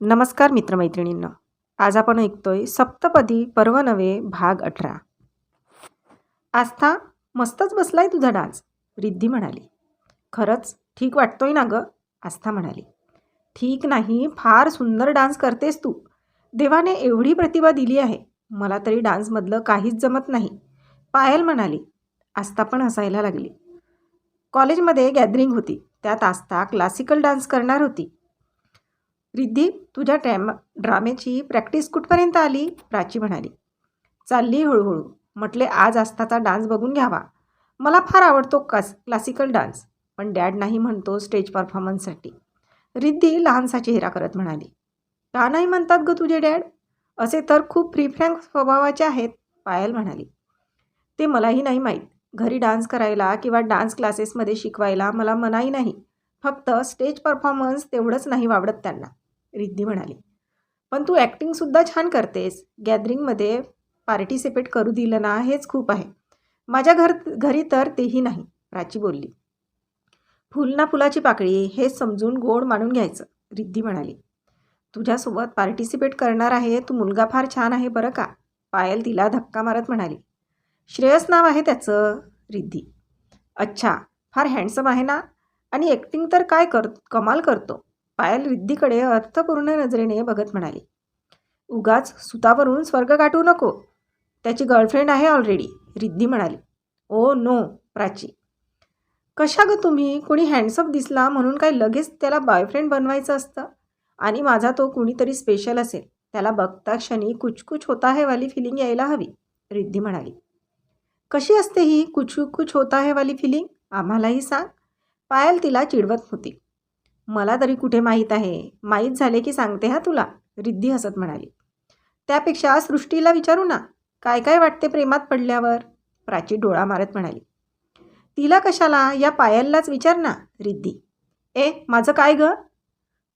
नमस्कार मित्रमैत्रिणींना. आज आपण ऐकतोय सप्तपदी पर्व नवे भाग अठरा. आस्था मस्तच बसलाय तुझा डान्स रिद्धी म्हणाली. खरंच ठीक वाटतोय ना गं? आस्था म्हणाली. ठीक नाही फार सुंदर डान्स करतेस तू. देवाने एवढी प्रतिभा दिली आहे मला तरी डान्समधलं काहीच जमत नाही. पायल म्हणाली. आस्था पण हसायला लागली. कॉलेजमध्ये गॅदरिंग होती त्यात आस्था क्लासिकल डान्स करणार होती. रिद्धी तुझ्या ड्रॅमा ड्रामेची प्रॅक्टिस कुठपर्यंत आली? प्राची म्हणाली. चालली हळूहळू. म्हटले आज आस्थाचा डान्स बघून घ्यावा. मला फार आवडतो कास क्लासिकल डान्स. पण डॅड नाही म्हणतो स्टेज परफॉर्मन्ससाठी. रिद्धी लहानसा चेहरा करत म्हणाली. का नाही म्हणतात ग तुझे डॅड? असे तर खूप फ्री फ्रँक स्वभावाचे आहेत पायल म्हणाली. ते मलाही नाही माहीत. घरी डान्स करायला किंवा डान्स क्लासेसमध्ये शिकवायला मला मनाई नाही. फक्त स्टेज परफॉर्मन्स तेवढंच नाही वावडत त्यांना. रिद्धी म्हणाली. पण तू ॲक्टिंगसुद्धा छान करतेस. गॅदरिंगमध्ये पार्टिसिपेट करू दिलं ना हेच खूप आहे. माझ्या घर घरी तर तेही नाही प्राची बोलली. फुल ना फुलाची पाकळी हेच समजून गोड मानून घ्यायचं रिद्धी म्हणाली. तुझ्यासोबत पार्टिसिपेट करणार आहे तू मुलगा फार छान आहे बरं का पायल तिला धक्का मारत म्हणाली. श्रेयस नाव आहे त्याचं रिद्धी. अच्छा फार हँडसम आहे ना? आणि ॲक्टिंग तर काय कर कमाल करतो. पायल रिद्धीकडे अर्थपूर्ण नजरेने बघत म्हणाली उगाच सुतावरून स्वर्ग गाठू नको. त्याची गर्लफ्रेंड आहे ऑलरेडी रिद्धी म्हणाली ओ नो प्राची. कशा ग तुम्ही? कोणी हँडसअप दिसला म्हणून काय लगेच त्याला बॉयफ्रेंड बनवायचं असतं? आणि माझा तो कुणीतरी स्पेशल असेल. त्याला बघता क्षणी कुचकुच होता है वाली फिलिंग यायला हवी. रिद्धी म्हणाली कशी असते ही कुछ कुछ होता है वाली फिलिंग आम्हालाही सांग. पायल तिला चिडवत होती. मला तरी कुठे माहीत आहे? माहीत झाले की सांगते हा तुला रिद्धी हसत म्हणाली. त्यापेक्षा सृष्टीला विचारू ना काय काय वाटते प्रेमात पडल्यावर? प्राची डोळा मारत म्हणाली. तिला कशाला? या पायललाच विचार ना रिद्धी. ए माझं काय ग?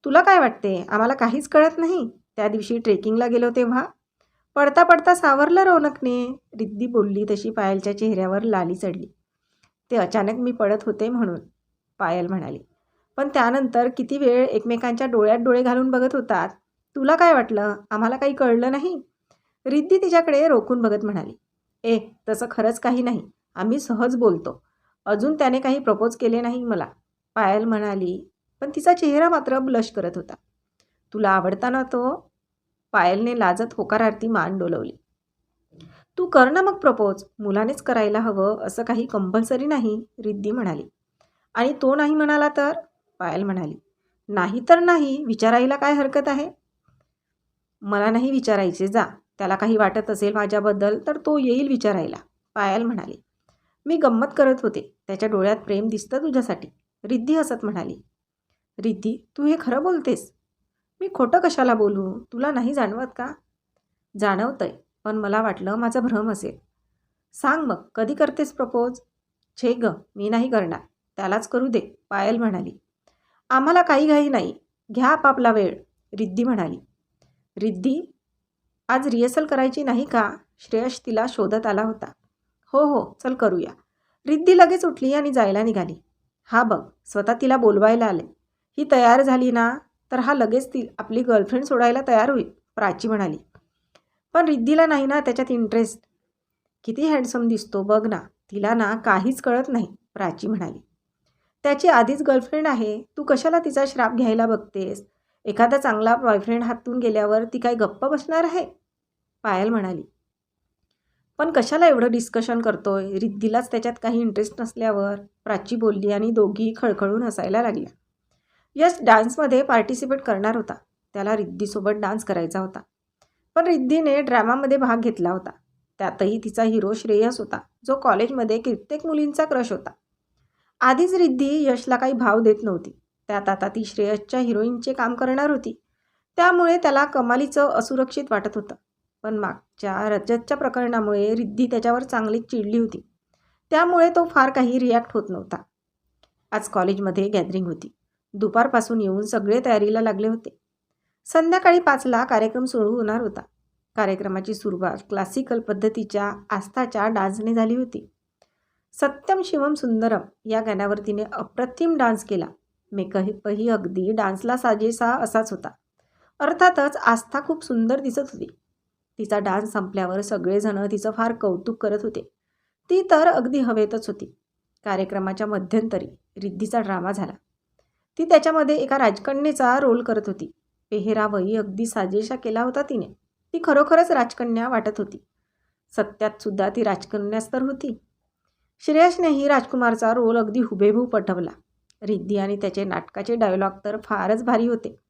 तुला काय वाटते? आम्हाला काहीच कळत नाही. त्या दिवशी ट्रेकिंगला गेलो तेव्हा. पडता पडता सावरलं रौनकने. रिद्धी बोलली तशी पायलच्या चेहऱ्यावर लाली चढली. ते अचानक मी पडत होते म्हणून पायल म्हणाली. पण त्यानंतर किती वेळ एकमेकांच्या डोळ्यात डोळे घालून बघत होतात? तुला काय वाटलं? आम्हाला काही कळलं नाही? रिद्धी तिच्याकडे रोखून बघत म्हणाली ए तसं खरंच काही नाही. आम्ही सहज बोलतो. अजून त्याने काही प्रपोज केले नाही मला. पायल म्हणाली पण तिचा चेहरा मात्र ब्लश करत होता. तुला आवडता ना तो? पायलने लाजत होकारार्थी मान डोलवली. तू कर ना मग प्रपोज. मुलानेच करायला हवं. असं काही कंपल्सरी नाही रिद्धी म्हणाली. आणि तो नाही म्हणाला तर? पायल म्हणाली नाही तर नाही विचारायला काय हरकत आहे? मला नाही विचारायचे जा. त्याला काही वाटत असेल माझ्याबद्दल तर तो येईल विचारायला. पायल म्हणाली मी गंमत करत होते. त्याच्या डोळ्यात प्रेम दिसतं तुझ्यासाठी. रिद्धी हसत म्हणाली रिद्धी तू हे खरं बोलतेस? मी खोटं कशाला बोलू? तुला नाही जाणवत का? जाणवतंय पण मला वाटलं माझा भ्रम असेल. सांग मग कधी करतेस प्रपोज? छे ग मी नाही करणार. त्यालाच करू दे. पायल म्हणाली आम्हाला काही घाई नाही. घ्या आपापला वेळ रिद्धी म्हणाली. रिद्धी आज रिहर्सल करायची नाही का? श्रेयश तिला शोधत आला होता. हो हो चल करूया. रिद्धी लगेच उठली आणि जायला निघाली. हा बघ स्वतः तिला बोलवायला आले. ही तयार झाली ना? तर हा लगेच ती आपली गर्लफ्रेंड सोडायला तयार होईल प्राची म्हणाली. पण रिद्धीला नाही ना त्याच्यात इंटरेस्ट किती हँडसम दिसतो बघ ना. तिला ना काहीच कळत नाही प्राची म्हणाली. त्याची आधीच गर्लफ्रेंड आहे. तू कशाला तिचा श्राप घ्यायला बघतेस? एखादा चांगला बॉयफ्रेंड हातून गेल्यावर ती काय गप्प बसणार आहे? पायल म्हणाली. पण कशाला एवढं डिस्कशन करतोय? रिद्धीलाच त्याच्यात काही इंटरेस्ट नसल्यावर. प्राची बोलली आणि दोघी खळखळून हसायला लागल्या. यश डान्समध्ये पार्टिसिपेट करणार होता. त्याला रिद्धीसोबत डान्स करायचा होता. पण रिद्धीने ड्रामामध्ये भाग घेतला होता. त्यातही तिचा हिरो श्रेयस होता. जो कॉलेजमध्ये कित्येक मुलींचा क्रश होता. आधीच रिद्धी यशला काही भाव देत नव्हती. त्यात आता ती श्रेयसच्या हिरोईनचे काम करणार होती. त्यामुळे त्याला कमालीचं असुरक्षित वाटत होतं. पण मागच्या रजतच्या प्रकरणामुळे रिद्धी त्याच्यावर चांगलीच चिडली होती. त्यामुळे तो फार काही रिॲक्ट होत नव्हता. आज कॉलेजमध्ये गॅदरिंग होती. दुपारपासून येऊन सगळे तयारीला लागले होते. संध्याकाळी पाचला कार्यक्रम सुरू होणार होता. कार्यक्रमाची सुरुवात क्लासिकल पद्धतीच्या आस्थाच्या डान्सने झाली होती. सत्यम शिवम सुंदरम या गाण्यावर तिने अप्रतिम डान्स केला. मेकअपही अगदी डान्सला साजेसा असाच होता. अर्थातच आस्था खूप सुंदर दिसत होती. तिचा डान्स संपल्यावर सगळेजण तिचं फार कौतुक करत होते. ती तर अगदी हवेतच होती. कार्यक्रमाच्या मध्यंतरी रिद्धीचा ड्रामा झाला. ती त्याच्यामध्ये एका राजकन्येचा रोल करत होती. पेहरावही अगदी साजेशा केला होता तिने. ती खरोखरच राजकन्या वाटत होती. सत्यात सुद्धा ती राजकन्याच तर होती. श्रेयसनेही राजकुमारचा रोल अगदी हुबेहूब पटवला. रिद्धी आणि त्याचे नाटकाचे डायलॉग तर फारच भारी होते.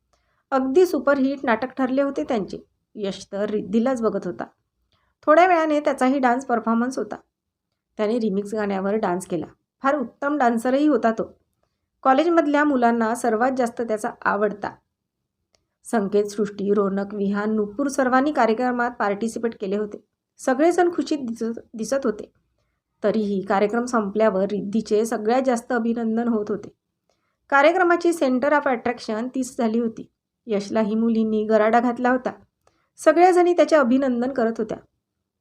अगदी सुपरहिट नाटक ठरले होते त्यांचे. यश तर रिद्धीलाच बघत होता. थोड्या वेळाने त्याचाही डान्स परफॉर्मन्स होता. त्याने रिमिक्स गाण्यावर डान्स केला. फार उत्तम डान्सरही होता तो. कॉलेजमधल्या मुलांना सर्वात जास्त त्याचा आवडता. संकेत सृष्टी रोनक विहान नुपूर सर्वांनी कार्यक्रमात पार्टिसिपेट केले होते. सगळेजण खुशीत दिसत दिसत होते. तरीही कार्यक्रम संपल्यावर रिद्धीचे सगळ्यात जास्त अभिनंदन होत होते. कार्यक्रमाची सेंटर ऑफ अट्रॅक्शन तीच झाली होती. यशलाही मुलींनी गराडा घातला होता. सगळ्याजणी त्याचे अभिनंदन करत होत्या.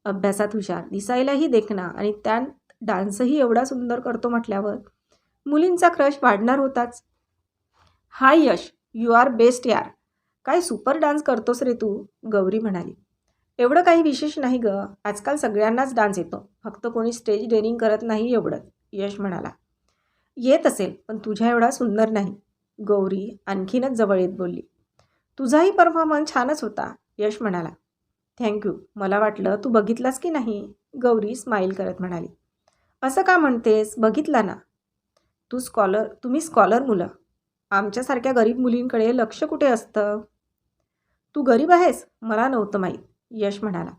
अभ्यासात हुशार दिसायलाही देखणा आणि त्यात डान्सही एवढा सुंदर करतो म्हटल्यावर मुलींचा क्रश वाढणार होताच. Hi Yash you are best यार. काय सुपर डान्स करतोस रे तू गौरी म्हणाली. एवढं काही विशेष नाही गं. आजकाल सगळ्यांनाच डान्स येतो. फक्त कोणी स्टेज डेअरिंग करत नाही एवढंच यश म्हणाला. येत असेल पण तुझ्या एवढा सुंदर नाही. गौरी आणखीनच जवळ येत बोलली. तुझाही परफॉर्मन्स छानच होता यश म्हणाला. थँक्यू मला वाटलं तू बघितलास की नाही? गौरी स्माईल करत म्हणाली. असं का म्हणतेस? बघितला ना. तू स्कॉलर तुम्ही स्कॉलर मुलं. आमच्यासारख्या गरीब मुलींकडे लक्ष कुठे असतं? तू गरीब आहेस? मला नव्हतं माहीत. यश म्हणाला.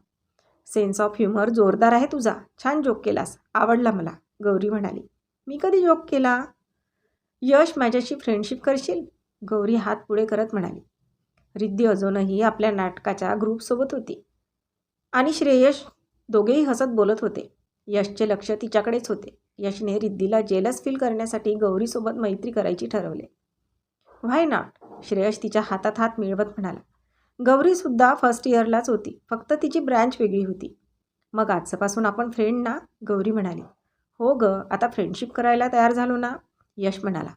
सेन्स ऑफ ह्युमर जोरदार आहे तुझा. छान जोक केलास. आवडला मला. गौरी म्हणाली. मी कधी जोक केला? यश माझ्याशी फ्रेंडशिप करशील? गौरी हात पुढे करत म्हणाली. रिद्धी अजूनही आपल्या नाटकाच्या ग्रुपसोबत होती. आणि श्रेयश दोघेही हसत बोलत होते. यशचे लक्ष तिच्याकडेच होते. यशने रिद्धीला जेलस फील करण्यासाठी गौरीसोबत मैत्री करायची ठरवले. व्हाय नॉट श्रेयश तिच्या हातात हात मिळवत म्हणाला. गौरीसुद्धा फर्स्ट इयरलाच होती. फक्त तिची ब्रँच वेगळी होती. मग आजपासून आपण फ्रेंड ना? गौरी म्हणाली. हो ग आता फ्रेंडशिप करायला तयार झालो ना? यश म्हणाला.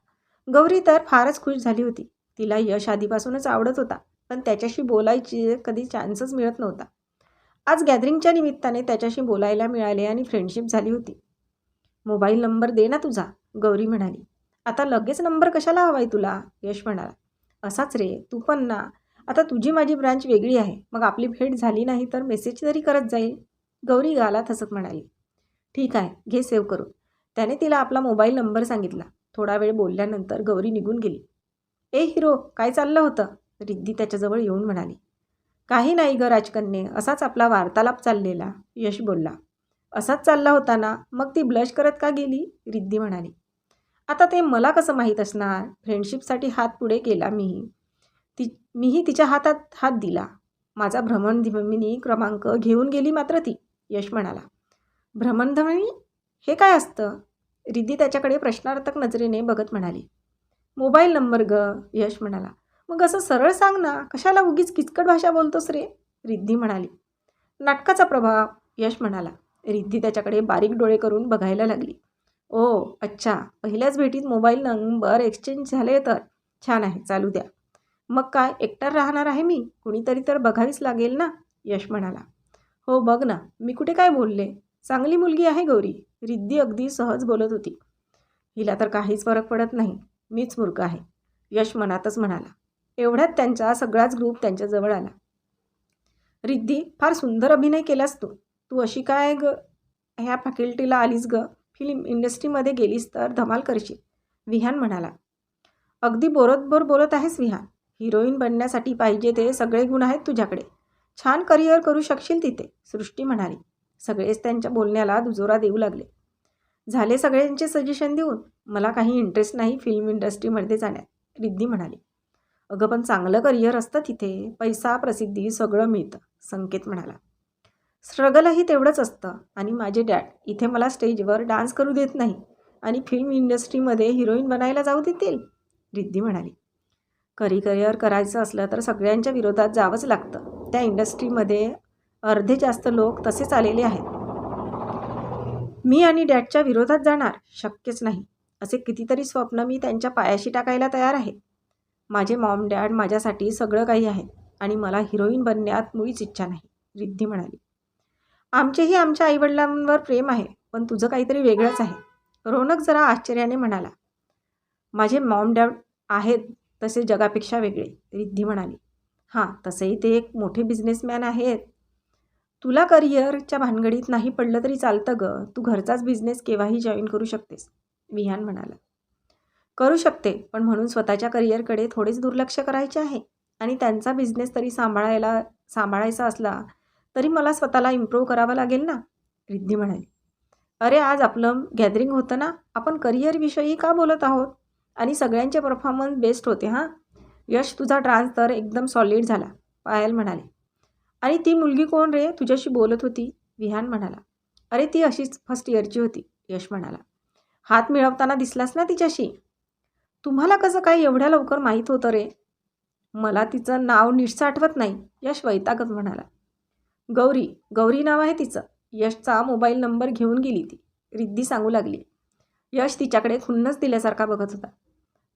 गौरी तर फारच खुश झाली होती. तिला यश आधीपासूनच आवडत होता पण त्याच्याशी बोलायची कधी चान्सच मिळत नव्हता. आज गॅदरिंगच्या निमित्ताने त्याच्याशी बोलायला मिळाले आणि फ्रेंडशिप झाली होती. मोबाईल नंबर दे ना तुझा गौरी म्हणाली. आता लगेच नंबर कशाला हवाय तुला? यश म्हणाला. असाच रे तू पण ना. आता तुझी माझी ब्रांच वेगळी आहे. मग आपली भेट झाली नाही तर मेसेज तरी करत जाईल. गौरी गाला थसक म्हणाली. ठीक आहे घे सेव्ह करून. त्याने तिला आपला मोबाईल नंबर सांगितला. थोडा वेळ बोलल्यानंतर गौरी निघून गेली. ए हिरो काय चाललं होतं? रिद्धी त्याच्याजवळ येऊन म्हणाली. काही नाही ग राजकन्ये असाच आपला वार्तालाप चाललेला. यश बोलला. असाच चालला होता ना? मग ती ब्लश करत का गेली? रिद्धी म्हणाली. आता ते मला कसं माहीत असणार? फ्रेंडशिपसाठी हात पुढे केला मीही. ती मीही तिच्या हातात हात दिला. माझा भ्रमणध्वमिनी क्रमांक घेऊन गेली मात्र ती यश म्हणाला. भ्रमणध्वनी? हे काय असतं? रिद्धी त्याच्याकडे प्रश्नार्थक नजरेने बघत म्हणाली. मोबाईल नंबर ग यश म्हणाला. मग असं सरळ सांग ना कशाला उगीच किचकट भाषा बोलतोस रे? रिद्धी म्हणाली. नाटकाचा प्रभाव यश म्हणाला. रिद्धी त्याच्याकडे बारीक डोळे करून बघायला लागली. ओ अच्छा पहिल्याच भेटीत मोबाईल नंबर एक्सचेंज झाले तर? छान आहे चालू द्या. मग काय एकटा राहणार आहे मी? कुणीतरी तर बघावीच लागेल ना? यश म्हणाला. हो बघ ना मी कुठे काय बोलले? चांगली मुलगी आहे गौरी. रिद्धी अगदी सहज बोलत होती. हिला तर काहीच फरक पडत नाही. मीच मूर्ख आहे. यश मनातच म्हणाला. एवढ्यात त्यांचा सगळाच ग्रुप त्यांच्याजवळ आला. रिद्धी फार सुंदर अभिनय केलास तू. तू अशी काय ग? ह्या फॅकल्टीला आलीस ग? फिल्म इंडस्ट्रीमध्ये गेलीस तर धमाल करशील. विहान म्हणाला. अगदी बोरतबोर बोलत आहेस विहान. हिरोईन बनण्यासाठी पाहिजे ते सगळे गुण आहेत तुझ्याकडे. छान करिअर करू शकशील तिथे सृष्टी म्हणाली. सगळेच त्यांच्या बोलण्याला दुजोरा देऊ लागले. झाले सगळ्यांचे सजेशन देऊन? मला काही इंटरेस्ट नाही फिल्म इंडस्ट्रीमध्ये जाण्यात रिद्धी म्हणाली. अगं पण चांगलं करिअर असतं तिथे. पैसा प्रसिद्धी सगळं मिळतं संकेत म्हणाला. स्ट्रगलही तेवढंच असतं. आणि माझे डॅड इथे मला स्टेजवर डान्स करू देत नाही. आणि फिल्म इंडस्ट्रीमध्ये हिरोईन बनायला जाऊ देतील? रिद्धी म्हणाली. करी करिअर करायचं असलं तर सगळ्यांच्या विरोधात जावंच लागतं. त्या इंडस्ट्रीमध्ये अर्धे जास्त लोक तसेच आलेले आहेत. मी आणि डॅडच्या विरोधात जाणार शक्यच नाही. असे कितीतरी स्वप्न मी त्यांच्या पायाशी टाकायला तयार आहे. माझे मॉम डॅड माझ्यासाठी सगळं काही आहे आणि मला हिरोईन बनण्यात मुळीच इच्छा नाही रिद्धी म्हणाली. आमचेही आमच्या आईवडिलांवर प्रेम आहे पण तुझं काहीतरी वेगळंच आहे. रोनक जरा आश्चर्याने म्हणाला. माझे मॉम डॅड आहेत तसे जगापेक्षा वेगळे रिद्धी म्हणाली. हां तसेही ते एक मोठे बिझनेसमॅन आहेत. तुला करिअरच्या भानगडीत नाही पडलं तरी चालतं गं. तू घरचाच बिझनेस केव्हाही जॉईन करू शकतेस विहान म्हणाला. करू शकते पण म्हणून स्वतःच्या करिअरकडे थोडेच दुर्लक्ष करायचे आहे. आणि त्यांचा बिझनेस तरी सांभाळायला सांभाळायचा असला तरी मला स्वतःला इम्प्रूव्ह करावं लागेल ना? रिद्धी म्हणाली. अरे आज आपलं गॅदरिंग होतं ना? आपण करिअरविषयी का बोलत आहोत? आणि सगळ्यांचे परफॉर्मन्स बेस्ट होते हां. यश तुझा डान्स तर एकदम सॉलिड झाला पायल म्हणाले. आणि ती मुलगी कोण रे? तुझ्याशी बोलत होती विहान म्हणाला. अरे ती अशीच फर्स्ट इयरची होती यश म्हणाला. हात मिळवताना दिसलास ना तिच्याशी? तुम्हाला कसं काय एवढ्या लवकर माहीत होतं रे? मला तिचं नाव नीटसं आठवत नाही यश वैतागत म्हणाला. गौरी गौरी नाव आहे तिचं. यशचा मोबाईल नंबर घेऊन गेली ती. रिद्धी सांगू लागली. यश तिच्याकडे खुन्नच दिल्यासारखा बघत होता.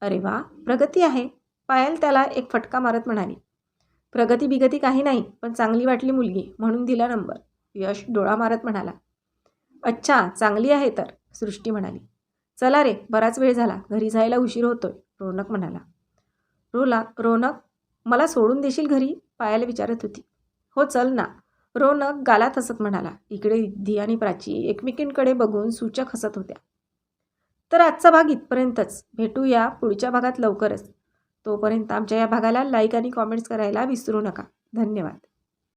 अरे वा प्रगती आहे. पायल त्याला एक फटका मारत म्हणाली. प्रगती बिगती काही नाही पण चांगली वाटली मुलगी म्हणून दिला नंबर. यश डोळा मारत म्हणाला. अच्छा चांगली आहे तर सृष्टी म्हणाली. चला रे बराच वेळ झाला घरी जायला उशीर होतोय रोनक म्हणाला. रोला रोनक मला सोडून देशील घरी? पायाला विचारत होती. हो चल ना. रोनक गालात हसत म्हणाला. इकडे रिद्धी आणि प्राची एकमेकींकडे बघून सूचक हसत होत्या. तर आजचा भाग इथपर्यंतच. भेटूया पुढच्या भागात लवकरच. तोपर्यंत आमच्या या भागाला लाईक आणि कॉमेंट्स करायला विसरू नका. धन्यवाद.